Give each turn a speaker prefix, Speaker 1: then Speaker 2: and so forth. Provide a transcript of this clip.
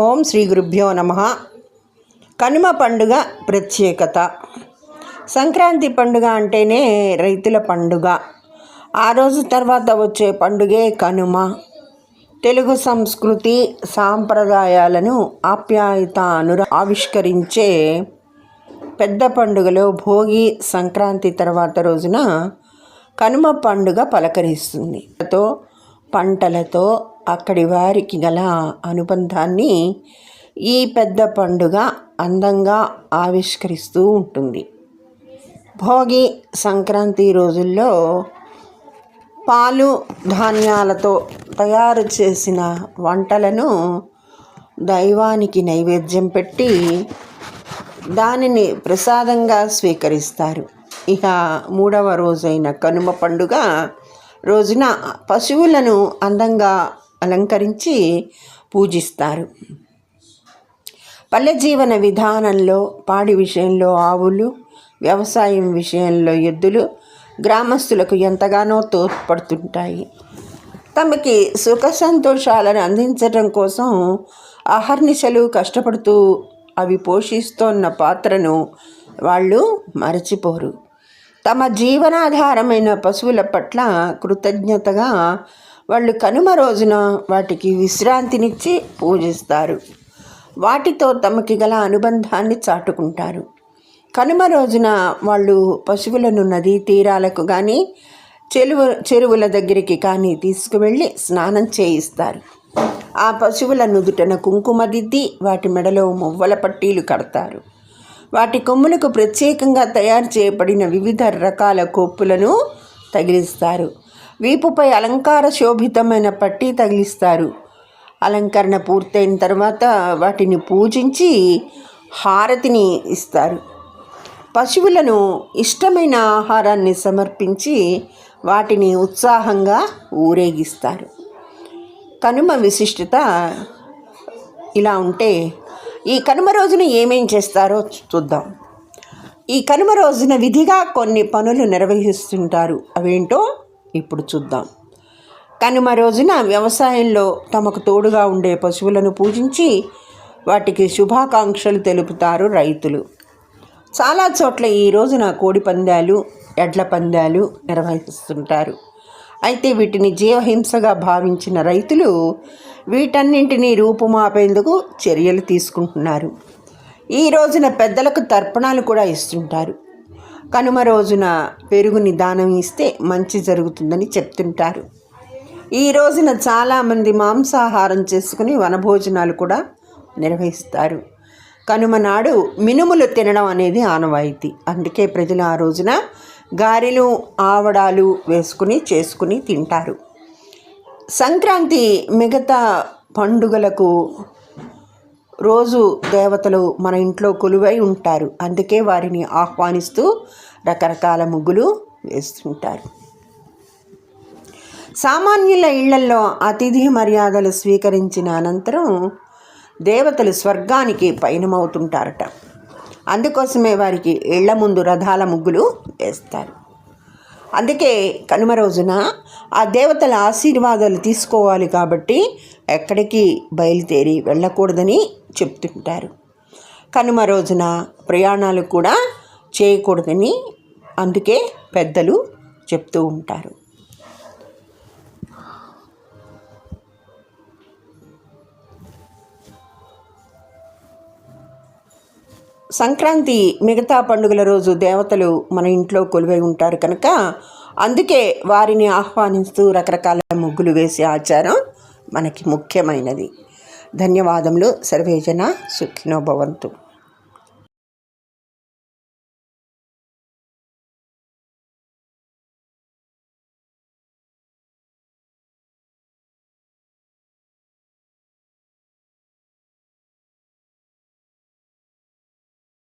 Speaker 1: ఓం శ్రీ గురుభ్యో నమ. కనుమ పండుగ ప్రత్యేకత. సంక్రాంతి పండుగ అంటేనే రైతుల పండుగ. ఆ రోజు తర్వాత వచ్చే పండుగే కనుమ. తెలుగు సంస్కృతి సాంప్రదాయాలను ఆప్యాయత అనుర ఆవిష్కరించే పెద్ద పండుగలో భోగి సంక్రాంతి తర్వాత రోజున కనుమ పండుగ పలకరిస్తుంది. తో పంటలతో అక్కడి వారికి గల అనుబంధాన్ని ఈ పెద్ద పండుగ అందంగా ఆవిష్కరిస్తూ ఉంటుంది. భోగి సంక్రాంతి రోజుల్లో పాలు ధాన్యాలతో తయారు చేసిన వంటలను దైవానికి నైవేద్యం పెట్టి దానిని ప్రసాదంగా స్వీకరిస్తారు. ఇక మూడవ రోజైన కనుమ పండుగ రోజున పశువులను అందంగా అలంకరించి పూజిస్తారు. పల్లె జీవన విధానంలో పాడి విషయంలో ఆవులు వ్యవసాయం విషయంలో ఎద్దులు గ్రామస్తులకు ఎంతగానో తోడ్పడుతుంటాయి. తమకి సుఖ సంతోషాలను అందించడం కోసం అహర్నిశలు కష్టపడుతూ అవి పోషిస్తోన్న పాత్రను వాళ్ళు మరచిపోరు. తమ జీవనాధారమైన పశువుల పట్ల కృతజ్ఞతగా వాళ్ళు కనుమ రోజున వాటికి విశ్రాంతినిచ్చి పూజిస్తారు. వాటితో తమకి గల అనుబంధాన్ని చాటుకుంటారు. కనుమ రోజున వాళ్ళు పశువులను నదీ తీరాలకు కానీ చెరువు చెరువుల దగ్గరికి కానీ తీసుకువెళ్ళి స్నానం చేయిస్తారు. ఆ పశువుల నుదుటన కుంకుమ దిద్ది వాటి మెడలో మువ్వల పట్టీలు కడతారు. వాటి కొమ్ములకు ప్రత్యేకంగా తయారు చేయబడిన వివిధ రకాల కొప్పులను తగిలిస్తారు. వీపుపై అలంకార శోభితమైన పట్టీ తగిలిస్తారు. అలంకరణ పూర్తయిన తర్వాత వాటిని పూజించి హారతిని ఇస్తారు. పశువులను ఇష్టమైన ఆహారాన్ని సమర్పించి వాటిని ఉత్సాహంగా ఊరేగిస్తారు. కనుమ విశిష్టత ఇలా ఉంటే ఈ కనుమ రోజున ఏమేం చేస్తారో చూద్దాం. ఈ కనుమ రోజున విధిగా కొన్ని పనులు నిర్వహిస్తుంటారు. అవేంటో ఇప్పుడు చూద్దాం. కనుమ రోజున వ్యవసాయంలో తమకు తోడుగా ఉండే పశువులను పూజించి వాటికి శుభాకాంక్షలు తెలుపుతారు రైతులు. చాలా చోట్ల ఈ రోజున కోడి పందాలు ఎడ్ల పందాలు నిర్వహిస్తుంటారు. అయితే వీటిని జీవహింసగా భావించిన రైతులు వీటన్నింటినీ రూపుమాపేందుకు చర్యలు తీసుకుంటున్నారు. ఈ రోజున పెద్దలకు తర్పణాలు కూడా ఇస్తుంటారు. కనుమ రోజున పెరుగుని దానం ఇస్తే మంచి జరుగుతుందని చెప్తుంటారు. ఈ రోజున చాలామంది మాంసాహారం చేసుకుని వనభోజనాలు కూడా నిర్వహిస్తారు. కనుమ నాడు మినుములు తినడం అనేది ఆనవాయితీ. అందుకే ప్రజలు ఆ రోజున గారెలు ఆవడాలు వేసుకుని చేసుకుని తింటారు. సంక్రాంతి మిగతా పండుగలకు రోజు దేవతలు మన ఇంట్లో కొలువై ఉంటారు. అందుకే వారిని ఆహ్వానిస్తూ రకరకాల ముగ్గులు వేస్తుంటారు. సామాన్యుల ఇళ్ళలో అతిథి మర్యాదలు స్వీకరించిన అనంతరం దేవతలు స్వర్గానికి పయనమవుతుంటారట. అందుకోసమే వారికి ఇళ్ళ ముందు రథాల ముగ్గులు వేస్తారు. అందుకే కనుమ రోజున ఆ దేవతల ఆశీర్వాదాలు తీసుకోవాలి కాబట్టి ఎక్కడికి బయలుదేరి వెళ్ళకూడదని చెప్తుంటారు. కనుమ రోజున ప్రయాణాలు కూడా చేయకూడదని అందుకే పెద్దలు చెప్తూ ఉంటారు. సంక్రాంతి మిగతా పండుగల రోజు దేవతలు మన ఇంట్లో కొలువై ఉంటారు కనుక అందుకే వారిని ఆహ్వానిస్తూ రకరకాల ముగ్గులు వేసే ఆచారం మనకి ముఖ్యమైనది. ధన్యవాదములు. సర్వేజన సుఖినో భవంతు.